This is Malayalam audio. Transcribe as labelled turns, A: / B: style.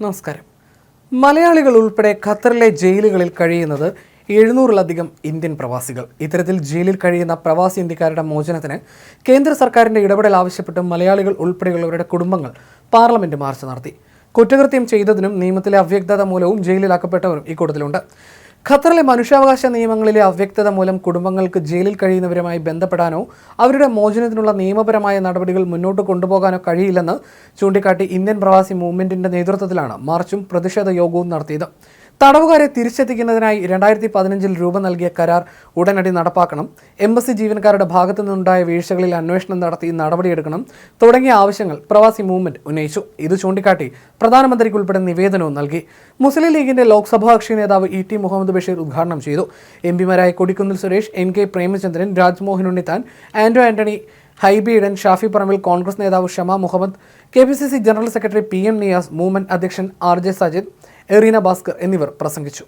A: നമസ്കാരം. മലയാളികൾ ഉൾപ്പെടെ ഖത്തറിലെ ജയിലുകളിൽ കഴിയുന്നത് എഴുന്നൂറിലധികം ഇന്ത്യൻ പ്രവാസികൾ. ഇത്തരത്തിൽ ജയിലിൽ കഴിയുന്ന പ്രവാസി ഇന്ത്യക്കാരുടെ മോചനത്തിന് കേന്ദ്ര സർക്കാരിന്റെ ഇടപെടൽ ആവശ്യപ്പെട്ട് മലയാളികൾ ഉൾപ്പെടെയുള്ളവരുടെ കുടുംബങ്ങൾ പാർലമെന്റ് മാർച്ച് നടത്തി. കുറ്റകൃത്യം ചെയ്തതിനും നിയമത്തിലെ അവ്യക്തത മൂലവും ജയിലിലാക്കപ്പെട്ടവരും ഇക്കൂട്ടത്തിലുണ്ട് ഖത്തറിലെ മനുഷ്യാവകാശ നിയമങ്ങളിലെ അവ്യക്തത മൂലം കുടുംബങ്ങൾക്ക് ജയിലിൽ കഴിയുന്നവരുമായി ബന്ധപ്പെടാനോ അവരുടെ മോചനത്തിനുള്ള നിയമപരമായ നടപടികൾ മുന്നോട്ട് കൊണ്ടുപോകാനോ കഴിയില്ലെന്ന് ചൂണ്ടിക്കാട്ടി ഇന്ത്യൻ പ്രവാസി മൂവ്മെന്റിന്റെ നേതൃത്വത്തിലാണ് മാർച്ചും പ്രതിഷേധ യോഗവും നടത്തിയത്. തടവുകാരെ തിരിച്ചെത്തിക്കുന്നതിനായി രണ്ടായിരത്തി പതിനഞ്ചിൽ രൂപം നൽകിയ കരാർ ഉടനടി നടപ്പാക്കണം. എംബസി ജീവനക്കാരുടെ ഭാഗത്തു നിന്നുണ്ടായ വീഴ്ചകളിൽ അന്വേഷണം നടത്തി നടപടിയെടുക്കണം. തുടങ്ങിയ ആവശ്യങ്ങൾ പ്രവാസി മൂവ്മെന്റ് ഉന്നയിച്ചു. ഇത് ചൂണ്ടിക്കാട്ടി പ്രധാനമന്ത്രിക്ക് ഉൾപ്പെടെ നിവേദനവും നൽകി. മുസ്ലിം ലീഗിന്റെ ലോക്സഭാ കക്ഷി നേതാവ് ഇ ടി മുഹമ്മദ് ബഷീർ ഉദ്ഘാടനം ചെയ്തു. എം പിമാരായ കൊടിക്കുന്നിൽ സുരേഷ് എൻ കെ പ്രേമചന്ദ്രൻ രാജ്മോഹൻ ഉണ്ണിത്താൻ ആന്റോ ആന്റണി ഹൈബി ഇടൻ ഷാഫി പറമ്പിൽ കോൺഗ്രസ് നേതാവ് Shama Mohammed K P C C general secretary P M Niyas movement അധ്യക്ഷൻ ആർ ജെ സജിദ് എറീന ഭാസ്കർ എന്നിവർ പ്രസംഗിച്ചു.